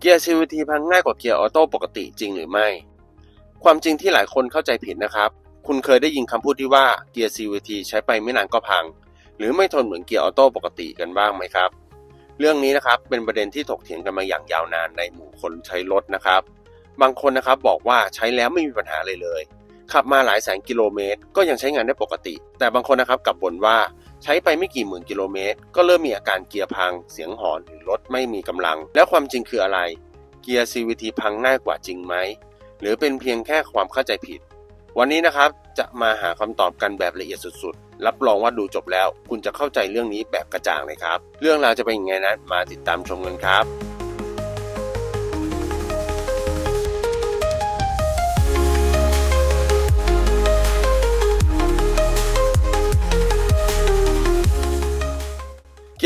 เกียร์ CVT พังง่ายกว่าเกียร์ออโต้ปกติจริงหรือไม่ ความจริงที่หลายคนเข้าใจผิดนะครับ คุณเคยได้ยินคำพูดที่ว่าเกียร์ CVT ใช้ไปไม่นานก็พัง หรือไม่ทนเหมือนเกียร์ออโต้ปกติกันบ้างไหมครับ เรื่องนี้นะครับเป็นประเด็นที่ถกเถียงกันมาอย่างยาวนานในหมู่คนใช้รถนะครับ บางคนนะครับบอกว่าใช้แล้วไม่มีปัญหาเลยเลย ขับมาหลายแสนกิโลเมตร ก็ยังใช้งานได้ปกติ แต่บางคนนะครับกลับบ่นว่า ใช้ไปไม่กี่หมื่นกิโลเมตร ก็เริ่มมีอาการเกียร์พัง เสียงหอนหรือรถไม่มีกำลัง แล้วความจริงคืออะไร เกียร์ CVT พังง่ายกว่าจริงไหม หรือเป็นเพียงแค่ความเข้าใจผิด วันนี้นะครับจะมาหาคำตอบกันแบบละเอียดสุดๆ รับรองว่าดูจบแล้ว คุณจะเข้าใจเรื่องนี้แบบกระจ่างเลยครับ เรื่องราวจะเป็นยังไงนั้นมาติดตามชมกันครับ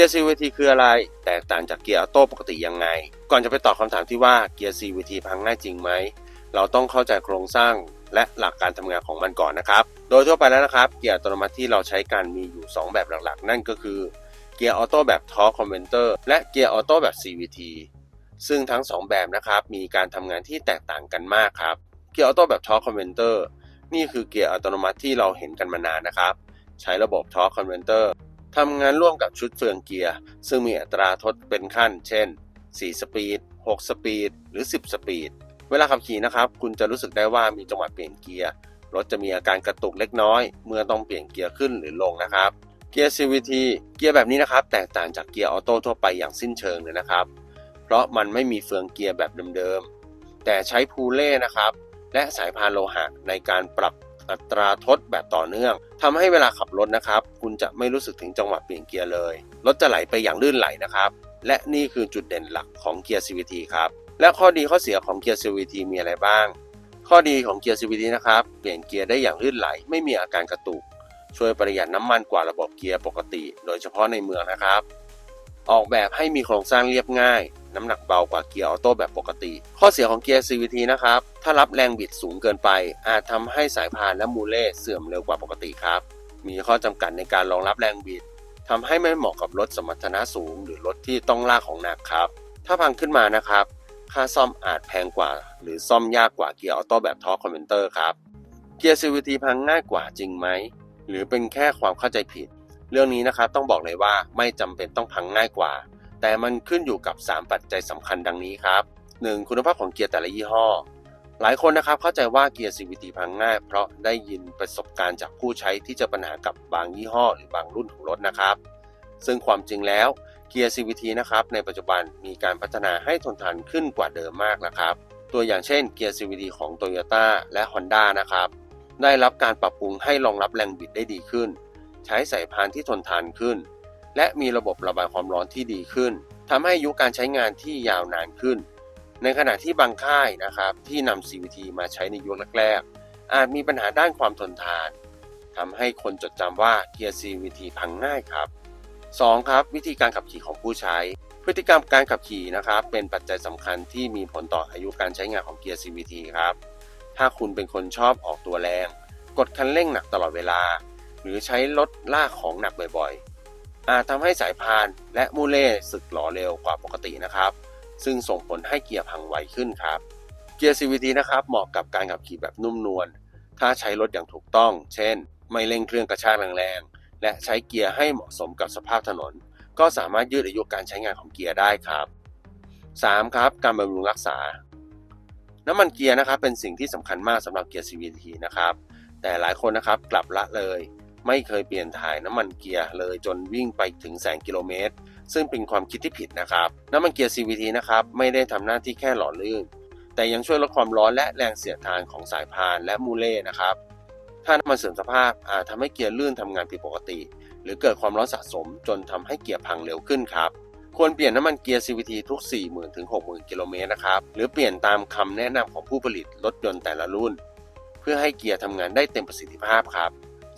กียร์ CVT คืออะไร แตกต่างจากเกียร์ออโต้ปกติยังไง ก่อนจะไปตอบคำถามที่ว่าเกียร์ CVT พังง่ายจริงไหม เราต้องเข้าใจโครงสร้างและหลักการทำงานของมันก่อนนะครับ โดยทั่วไปแล้วนะครับ เกียร์อัตโนมัติที่เราใช้กันมีอยู่ 2 แบบหลักๆ นั่นก็คือ เกียร์ออโต้แบบทอร์คอมเวนเตอร์และเกียร์ออโต้แบบ CVT ซึ่งทั้ง 2 แบบนะครับ มีการทำงานที่แตกต่างกันมากครับ เกียร์ออโต้แบบทอร์คอมเวนเตอร์นี่คือเกียร์อัตโนมัติที่เราเห็นกันมานานนะครับ ใช้ระบบทอร์คอมเวนเตอร์ ทำงานร่วมกับชุดเฟืองเกียร์ ซึ่งมีอัตราทดเป็นขั้น เช่น 4 สปีด 6 สปีด หรือ 10 สปีด เวลาขับขี่นะครับ คุณจะรู้สึกได้ว่ามีจังหวะเปลี่ยนเกียร์ รถจะมีอาการกระตุกเล็กน้อย เมื่อต้องเปลี่ยนเกียร์ขึ้นหรือลงนะครับ เกียร์ CVT เกียร์แบบนี้นะครับ แตกต่างจากเกียร์ออโต้ทั่วไปอย่างสิ้นเชิงเลยนะครับ เพราะมันไม่มีเฟืองเกียร์แบบเดิมๆ แต่ใช้พูเล่นะครับ และสายพานโลหะในการปรับ อัตราทดแบบต่อเนื่องทำให้เวลาขับรถนะครับ คุณจะไม่รู้สึกถึงจังหวะเปลี่ยนเกียร์เลย รถจะไหลไปอย่างลื่นไหลนะครับ และนี่คือจุดเด่นหลักของเกียร์ CVT ครับ และข้อดีข้อเสียของเกียร์ CVT มีอะไรบ้าง ข้อดีของเกียร์ CVT นะครับ เปลี่ยนเกียร์ได้อย่างลื่นไหล ไม่มีอาการกระตุก ช่วยประหยัดน้ำมันกว่าระบบเกียร์ปกติ โดยเฉพาะในเมืองนะครับ ออกแบบให้มีโครงสร้างเรียบง่าย น้ำหนักเบากว่าเกียร์ออโต้แบบปกติ ข้อเสียของเกียร์ CVT นะครับ ถ้ารับแรงบิดสูงเกินไป อาจทำให้สายพานและมูเล่เสื่อมเร็วกว่าปกติครับ มีข้อจำกัดในการรองรับแรงบิดทำให้ไม่เหมาะกับรถสมรรถนะสูง หรือรถที่ต้องลากของหนักครับ ถ้าพังขึ้นมานะครับ ค่าซ่อมอาจแพงกว่า หรือซ่อมยากกว่าเกียร์ออโต้แบบทอร์คอมเมนเตอร์ครับ เกียร์ CVT พังง่ายกว่าจริงไหม หรือเป็นแค่ความเข้าใจผิด เรื่องนี้นะครับต้องบอกเลยว่าไม่จำเป็นต้องพังง่ายกว่า แต่มันขึ้นอยู่กับ 3 ปัจจัยสำคัญดังนี้ครับ 1. คุณภาพของเกียร์แต่ละยี่ห้อ หลายคนนะครับเข้าใจว่าเกียร์ CVT พังง่าย เพราะได้ยินประสบการณ์จากผู้ใช้ที่เจอปัญหากับบางยี่ห้อ หรือบางรุ่นของรถนะครับ ซึ่งความจริงแล้วเกียร์ CVT นะครับในปัจจุบันมีการพัฒนาให้ทนทานขึ้นกว่าเดิมมากนะครับตัวอย่างเช่นเกียร์ CVT ของ Toyota และ Honda นะครับได้รับการปรับปรุงให้รองรับแรงบิดได้ดีขึ้น ใช้สายพานที่ทนทานขึ้น และมีระบบระบายความร้อนที่ดีขึ้นทำให้อายุการใช้งานที่ยาวนานขึ้น ในขณะที่บางค่ายนะครับที่นำ CVT มาใช้ในยุคแรกๆอาจมีปัญหาด้านความทนทานทำให้คนจดจำว่าเกียร์ CVT พังง่ายครับ 2. ครับวิธีการขับขี่ของผู้ใช้ พฤติกรรมการขับขี่นะครับเป็นปัจจัยสำคัญที่มีผลต่ออายุการใช้งานของเกียร์ CVT ครับถ้าคุณเป็นคนชอบออกตัวแรง กดคันเร่งหนักตลอดเวลา หรือใช้รถลากของหนักบ่อยๆ อาจทำให้สายพานและมูเล่สึกหล่อเร็วกว่าปกตินะครับ ซึ่งส่งผลให้เกียร์พังไวขึ้นครับ เกียร์ CVT นะครับเหมาะกับการขับขี่แบบนุ่มนวล ถ้าใช้รถอย่างถูกต้อง เช่น ไม่เร่งเครื่องกระชากแรงๆ และใช้เกียร์ให้เหมาะสมกับสภาพถนน ก็สามารถยืดอายุการใช้งานของเกียร์ได้ครับ 3. ครับ การบำรุงรักษา น้ำมันเกียร์นะครับเป็นสิ่งที่สำคัญมากสำหรับเกียร์ CVT นะครับแต่หลายคนนะครับกลับละเลย ไม่เคยเปลี่ยนถ่ายน้ำมันเกียร์เลยจนวิ่งไปถึงแสนกิโลเมตร ซึ่งเป็นความคิดที่ผิดนะครับ น้ำมันเกียร์ CVT นะครับไม่ได้ทำหน้าที่แค่หล่อลื่น แต่ยังช่วยลดความร้อนและแรงเสียดทานของสายพานและมูเล่นะครับถ้าน้ำมันเสื่อมสภาพอาจทำให้เกียร์ลื่นทำงานผิดปกติ หรือเกิดความร้อนสะสมจนทำให้เกียร์พังเร็วขึ้นครับควรเปลี่ยนน้ำมันเกียร์ CVT ทุก 40,000 ถึง 60,000 กิโลเมตรนะครับ หรือเปลี่ยนตามคำแนะนำของผู้ผลิตรถยนต์แต่ละรุ่น เพื่อให้เกียร์ทำงานได้เต็มประสิทธิภาพครับ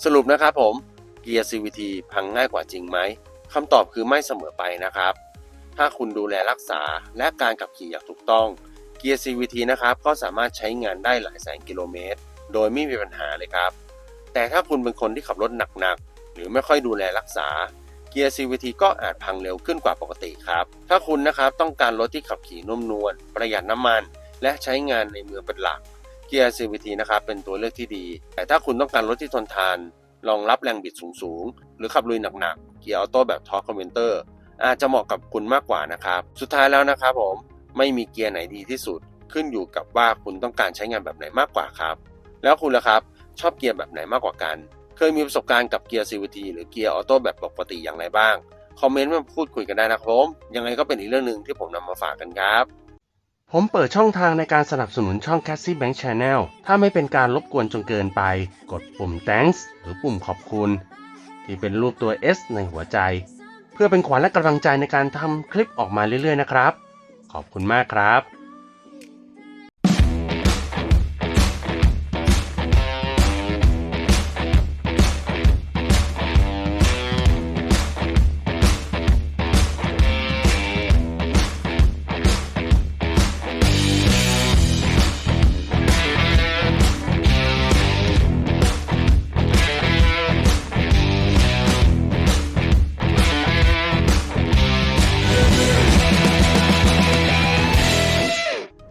สรุปนะครับผมเกียร์ CVT พังง่ายกว่าจริงไหมคำตอบคือไม่เสมอไปนะครับ ถ้าคุณดูแลรักษาและการขับขี่อย่างถูกต้อง เกียร์ CVT นะครับก็สามารถใช้งานได้หลายแสนกิโลเมตร โดยไม่มีปัญหาเลยครับ แต่ถ้าคุณเป็นคนที่ขับรถหนักๆ หรือไม่ค่อยดูแลรักษาเกียร์ CVT ก็อาจพังเร็วขึ้นกว่าปกติครับ ถ้าคุณนะครับต้องการรถที่ขับขี่นุ่มนวลประหยัดน้ำมัน และใช้งานในเมืองเป็นหลัก เกียร์ CVT นะครับเป็นตัวเลือกที่ดี แต่ถ้าคุณต้องการรถที่ทนทาน รองรับแรงบิดสูงๆ หรือขับลุยหนักๆ เกียร์ออโต้แบบทอร์คคอมเมนเตอร์อาจจะเหมาะกับคุณมากกว่านะครับ สุดท้ายแล้วนะครับผมไม่มีเกียร์ไหนดีที่สุด ขึ้นอยู่กับว่าคุณต้องการใช้งานแบบไหนมากกว่าครับ แล้วคุณล่ะครับชอบเกียร์แบบไหนมากกว่ากัน เคยมีประสบการณ์กับเกียร์ CVT หรือเกียร์ออโต้แบบปกติอย่างไรบ้างคอมเมนต์มาพูดคุยกันได้นะครับผมยังไงก็เป็นอีกเรื่องหนึ่งที่ผมนำมาฝากกันครับ ผมเปิดช่องทางในการสนับสนุนช่อง Cassie Bank Channel ถ้าไม่เป็นการรบกวนจนเกินไป กดปุ่ม thanks หรือปุ่มขอบคุณ ที่เป็นรูปตัว S ในหัวใจ เพื่อเป็นขวัญและกำลังใจในการทำคลิปออกมาเรื่อยๆนะครับ ขอบคุณมากครับ